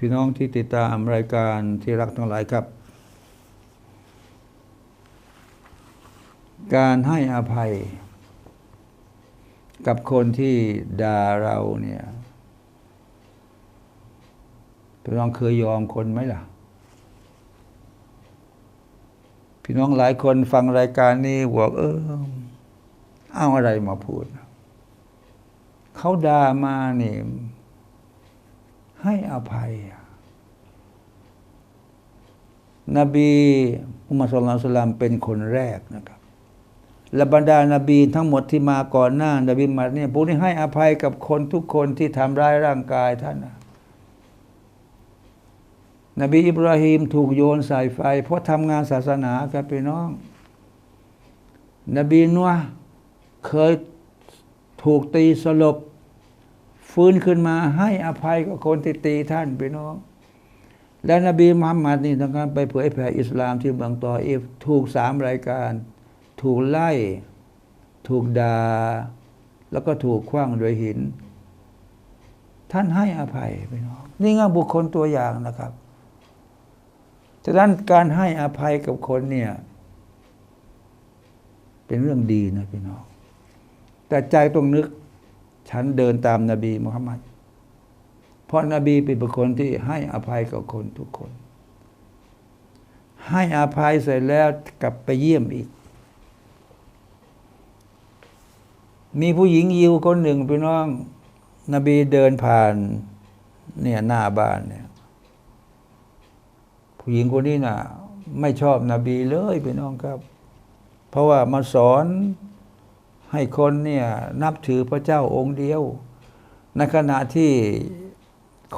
พี่น้องที่ติดตามรายการที่รักทั้งหลายครับ การให้อภัย กับคนที่ด่าเราเนี่ยพี่น้องเคยยอมคนไหมล่ะ พี่น้องหลายคนฟังรายการนี้บอกเออเอาอะไรมาพูด เขาด่ามานี่ ให้อภัย นบีมุฮัมมัดสุลลัลสลามเป็นคนแรกนะครับและบรรดานาบีทั้งหมดที่มาก่อนหน้านบีมัดเนี่ยพวกนี้ให้อภัยกับคนทุกคนที่ทำร้ายร่างกายท่านนะนบีอิบราฮิมถูกโยนใส่ไฟ เพราะทำงานศาสนาครับพี่น้อง นบีนัวเคยถูกตีสลบ ฟื้นขึ้นมาให้อภัยกับคนที่ตีท่านพี่น้อง และนบีมุฮัมมัดนี่ทำการไปเผยแผ่อิสลามที่เมืองตออีฟถูกสามรายการ ถูกไล่ ถูกดา่าแล้วก็ถูกคว้างด้วยหิน ท่านให้อภัยพี่น้อง นี่ง่าบุคคลตัวอย่างนะครับฉะนั้นการให้อภัยกับคนเนี่ยเป็นเรื่องดีนะพี่น้อง แต่ใจต้องนึก ฉันเดินตามนาบีมุฮัมมัดเพราะนาบีเป็นบุคคลที่ให้อภัยกับคนทุกคน ให้อภัยเสร็จแล้วกลับไปเยี่ยมอีก มีผู้หญิงยิวคนหนึ่งพี่น้อง นบีเดินผ่านเนี่ยหน้าบ้านเนี่ย ผู้หญิงคนนี้น่ะ ไม่ชอบนบีเลยพี่น้องครับ เพราะว่ามาสอน ให้คนเนี่ยนับถือพระเจ้าองค์เดียว ในขณะที่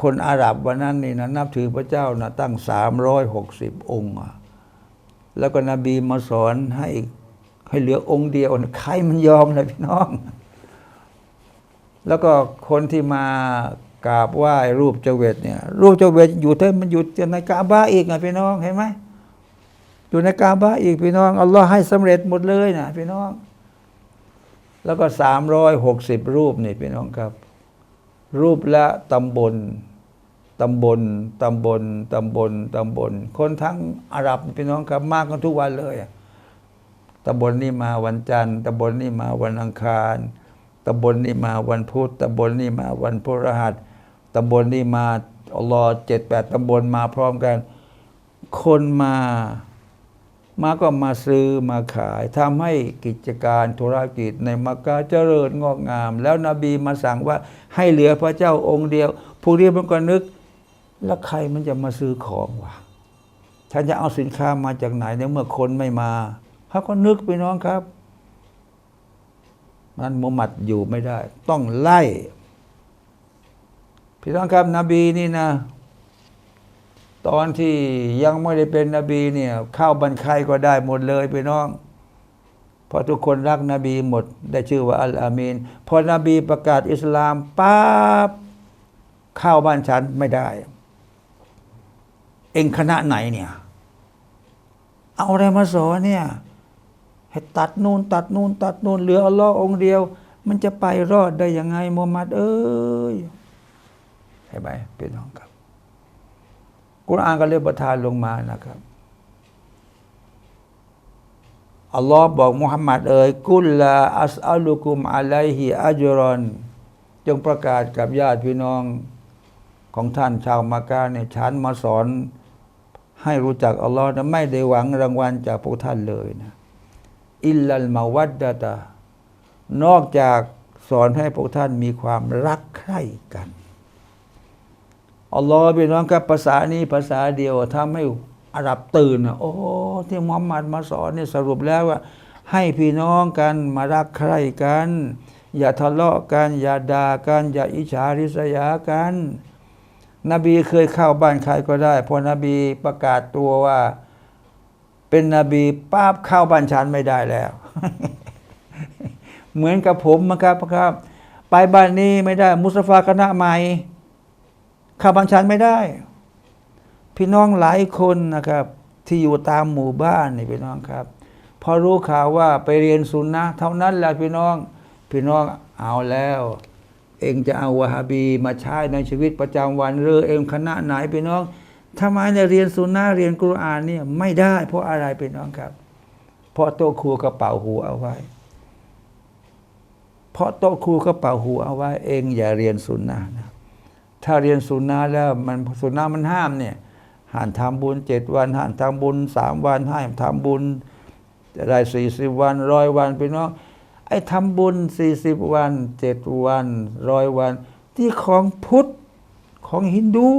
คนอาหรับวันนั้นนี่นะนับถือพระเจ้านะตั้งสามร้อยหกสิบองค์แล้วก็นบีมาสอนให้ให้เหลือองค์เดียวใครมันยอมเลยพี่น้อง แล้วก็คนที่มากราบไหว้รูปเจเวตเนี่ย รูปเจเวตอยู่เท่มันอยู่ในกาบาอีกนะพี่น้องเห็นไหมอยู่ในกาบาอีกพี่น้องอัลลอฮ์ให้สำเร็จหมดเลยนะพี่น้อง แล้วก็สามร้อยหกสิบรูปนี่พี่น้องครับ รูปละตำบลตำบลตำบลตำบลตำบล คนทั้งอาหรับพี่น้องครับมากกันทุกวันเลยตำบลนี่มาวันจันทร์ตำบลนี่มาวันอังคารตำบลนี่มาวันพุธตำบลนี่มาวันพฤหัสตำบลนี่มาอัลลอฮ์เจ็ดแปดตำบลมาพร้อมกัน คนมา มาก็มาซื้อมาขายทำให้กิจการธุรกิจในมักกะเจริญงอกงาม แล้วนบีมาสั่งว่าให้เหลือพระเจ้าองค์เดียวผู้เรียมันก็นึก แล้วใครมันจะมาซื้อของวะฉันจะเอาสินค้ามาจากไหนในเมื่อคนไม่มาเขาก็นึกไปน้องครับมันมุฮัมมัดอยู่ไม่ได้ ต้องไล่พี่น้องครับนบีนี่นะ ตอนที่ยังไม่ได้เป็นนบีเนี่ยเข้าบรรคายก็ได้หมดเลยพี่น้องเพราะทุกคนรักนบีหมด ได้ชื่อว่าอัลอามีนพอนบีประกาศอิสลามปั๊บเข้าบ้านฉันไม่ได้ เองคณะไหนเนี่ย เอาอะไรมาสอนเนี่ย ให้ตัดนูนตัดนูนตัดนูนเหลืออัลลอฮ์องเดียว มันจะไปรอดได้ยังไงมูฮัมหมัดเอ้ยเห็นไหมพี่น้องครับ กุรอานก็เลยประทานลงมานะครับอัลลอฮ์บอกมุฮัมมัดเอ๋ยกุลลาอัสอัลุกุมอะลัยฮิอัจรอนจงประกาศกับญาติพี่น้องของท่านชาวมักกะเนี่ยฉันมาสอนให้รู้จักอัลลอฮ์นะไม่ได้หวังรางวัลจากพวกท่านเลยนะอิลลัลมาวัดดะตะนอกจากสอนให้พวกท่านมีความรักใคร่กัน อัลลอฮ์พี่น้องครับภาษานี้ภาษาเดียวทำให้อาหรับตื่นนะโอ้ที่มุฮัมมัดมาสอนเนี่ยสรุปแล้วว่า ให้พี่น้องกันมารักใคร่กัน อย่าทะเลาะกัน อย่าด่ากัน อย่าอิจฉาริษยากัน นบีเคยเข้าบ้านใครก็ได้ พอนบีประกาศตัวว่า เป็นนบีป้าบเข้าบ้านฉันไม่ได้แล้ว เหมือนกับผมนะครับครับ ไปบ้านนี้ไม่ได้ มุสฟาคณะใหม่ เข้าบ้านฉันไม่ได้ พี่น้องหลายคนนะครับ ที่อยู่ตามหมู่บ้านนี่พี่น้องครับ พอรู้ข่าวว่าไปเรียนสุนนะเท่านั้นแหละพี่น้องพี่น้องเอาแล้ว เองจะเอาวะฮาบีมาใช้ในชีวิตประจำวันหรือเองคณะไหนพี่น้องทำไมเนี่ยเรียนสุนนะเรียนกุรอานเนี่ยไม่ได้ เพราะอะไรพี่น้องครับ เพราะโต๊ะครูกระเป๋าหูเอาไว้เพราะโต๊ะครูกระเป๋าหูเอาไว้ เองอย่าเรียนสุนนะนะ ถ้าเรียนสุนนะแล้วมันสุนนะมันห้ามเนี่ยห้ามทำบุญเจ็ดวันห้ามทำบุญสามวันห้ามทำบุญจะได้สี่สิบวันร้อยวันพี่น้องไอ้ทำบุญสี่สิบวันเจ็ดวันร้อยวัน ที่ของพุทธของฮินดู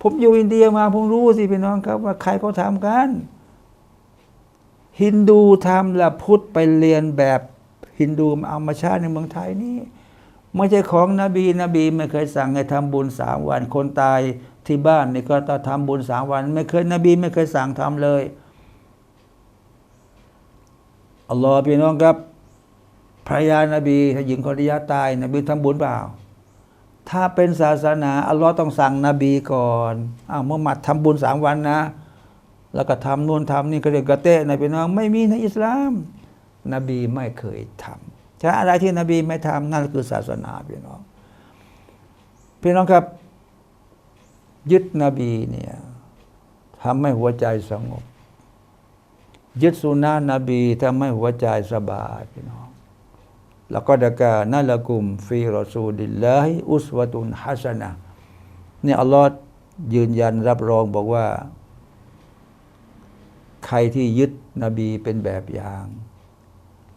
ผมอยู่อินเดียมาผมรู้สิพี่น้องครับว่าใครเขาทำกัน ฮินดูทำและพุทธไปเรียนแบบฮินดูเอามาใช้ในเมืองไทยนี่ ไม่ใช่ของนบีนบีไม่เคยสั่งให้ทำบุญสามวัน คนตายที่บ้านนี่ก็ต้องทำบุญสามวัน ไม่เคยนบีไม่เคยสั่งทำเลยอัลลอฮ์พี่น้องครับภรรยานาบีหญิงคนริยาตายนบีทำบุญเปล่า ถ้าเป็นศาสนาอัลลอฮ์ต้องสั่งนบีก่อนอ้าวมุฮัมมัดทำบุญสามวันนะ แล้วก็ทำนู่นทำนี่ก็เรียกกะเตะนะพี่น้องไม่มีในอิสลาม นบีไม่เคยทำถ้าอะไรที่นบีไม่ทำนั่นคือศาสนาพี่น้อง พี่น้องครับ ยึดนบีเนี่ยทำให้หัวใจสงบ ยึดสุนนะนบีทำให้หัวใจสบายพี่น้องแล้วก็ดกานั่นละกุม ฟีรอซูลิลลาฮิอุสวะตุนฮัสนะเนี่ยอัลลอฮ์ยืนยันรับรองบอกว่า ใครที่ยึดนบีเป็นแบบอย่าง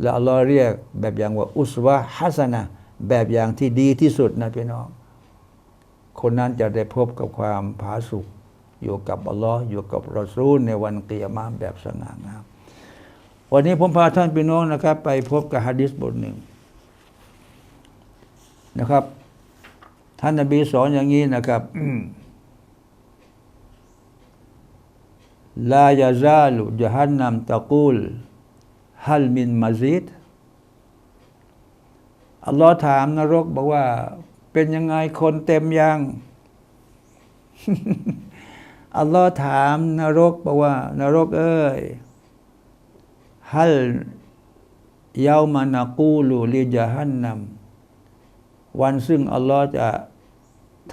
แล้วอัลลอฮ์เรียกแบบอย่างว่าอุสวะฮัสนะแบบอย่างที่ดีที่สุดนะพี่น้อง คนนั้นจะได้พบกับความผาสุกอยู่กับอัลลอฮ์อยู่กับรอซูลในวันเกียรมาแบบสง่างามวันนี้ผมพาท่านพี่น้องนะครับ ไปพบกับฮะดิษบทหนึ่งนะครับ ท่านนบีสอนอย่างนี้นะครับลายาซาลุจฮันนัมตะกูล ฮัลมินมาซิดอัลลอฮ์ถามนรกบอกว่า เป็นยังไงคนเต็มยังอัลลอฮ์ถามนรกบอกว่า นรกเอ้ยฮัลยามานากูลูลิจฮันนัมวันซึ่งอัลลอฮ์จะ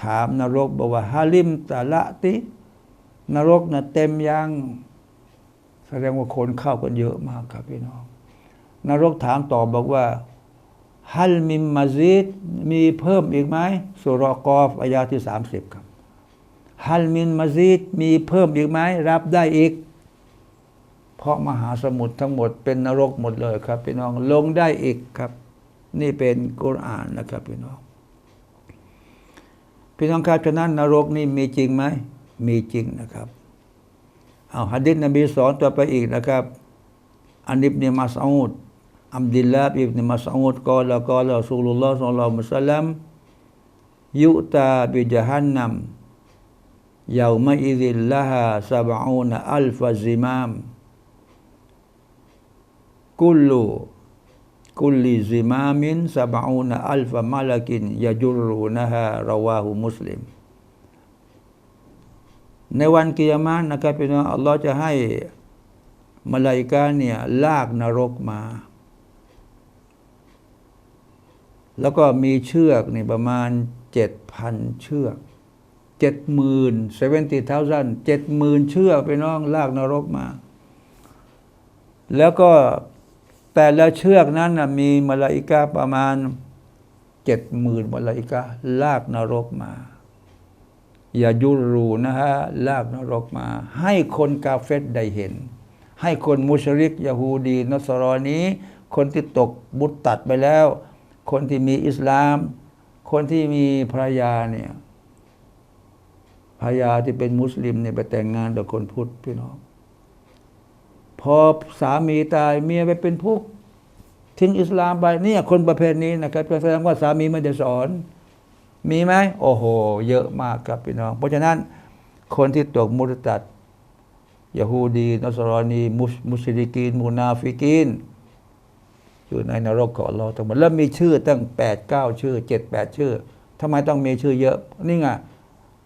ถามนรกบอกว่าฮาลิมตะละติ นรกน่ะเต็มยัง แสดงว่าคนเข้ากันเยอะมากครับพี่น้อง นรกถามตอบบอกว่าฮัลมิมมาซิดมีเพิ่มอีกไหมสุรอกอฟอายาที่สามสิบครับฮัลมินมาซิดมีเพิ่มอีกไหมรับได้อีก เพราะมหาสมุทรทั้งหมดเป็นนรกหมดเลยครับ พี่น้องลงได้อีกครับ นี่เป็นกุรอานนะครับพี่น้อง พี่น้องครับฉะนั้นนรกนี่มีจริงไหมมีจริงนะครับ เอาฮะดิษนบีสอนต่อไปอีกนะครับ อันอิบนมัสอูดอัมดิลลาห์อิบนมัสอูดกล่าวกล่าวรอซูลุลลอฮ์สัลลัลลอฮุอะลัยฮิวะซัลลัมยุตาบิจฮันนัมยาวมาอิดิลละฮาซาบะอูนอัลฟะซิมามกุลลูกุลลิซิมามินซาบะอูนอัลฟะมาลากินยาจุรูนะฮาราวาหูมุสลิม ในวันกิยามานนะครับพี่น้องอัลลอฮ์จะให้มาลาอิกาเนี่ยลากนรกมา แล้วก็มีเชือกนี่ประมาณเจ็ดพันเชือกเจ็ดหมื่นเซเวนตี้เท่าสันเจ็ดหมื่นเชือกพี่น้องลากนรกมา แล้วก็แต่ละเชือกนั้นนะมีมาลาอิกาประมาณเจ็ดหมื่นมาลาอิกาลากนรกมา ย่ายุรูนะฮะลากนรกมา ให้คนกาเฟตได้เห็น ให้คนมุชริกยาฮูดีนอสรอนี้ คนที่ตกบุตรตัดไปแล้ว คนที่มีอิสลาม คนที่มีภรรยาเนี่ยภรรยาที่เป็นมุสลิมเนี่ยไปแต่งงานกับคนพุทธพี่น้อง พอสามีตายเมียไปเป็นพุกทิ้งอิสลามไปเนี่ยคนประเภทนี้นะครับแสดงว่าสามีไม่ได้สอน มีไหมโอ้โห เยอะมากครับพี่น้อง เพราะฉะนั้นคนที่ตกมุตตัดยาฮูดีนอสรอนีมุชมุชริกีนมูนาฟิกีนอยู่ในนรกของเราทั้งหมดแล้วมีชื่อตั้งแปดเก้าชื่อเจ็ดแปดชื่อทำไมต้องมีชื่อเยอะ นี่ไง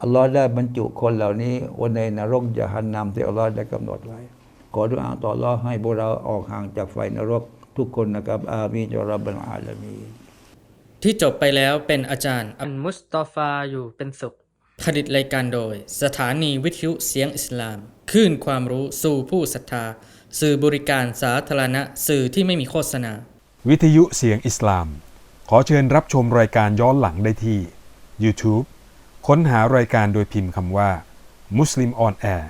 อัลลอฮ์ได้บรรจุคนเหล่านี้ไวันในนรกยะฮันนำที่อัลลอฮ์ได้กำหนดไว้ขอดุอาต่ออัลลอฮ์ให้พวกเราออกห่างจากไฟนรกทุกคนนะครับ อามีนยารับบลอาลามี ที่จบไปแล้วเป็นอาจารย์อัอับนมุสตอฟาอยู่เป็นสุข ผลิตรายการโดย สถานีวิทยุเสียงอิสลามคลื่นความรู้สู่ผู้ศรัทธา สื่อบริการสาธารณะสื่อที่ไม่มีโฆษณา วิทยุเสียงอิสลาม ขอเชิญรับชมรายการย้อนหลังได้ที่ YouTube ค้นหารายการโดยพิมพ์คำว่า Muslim on Air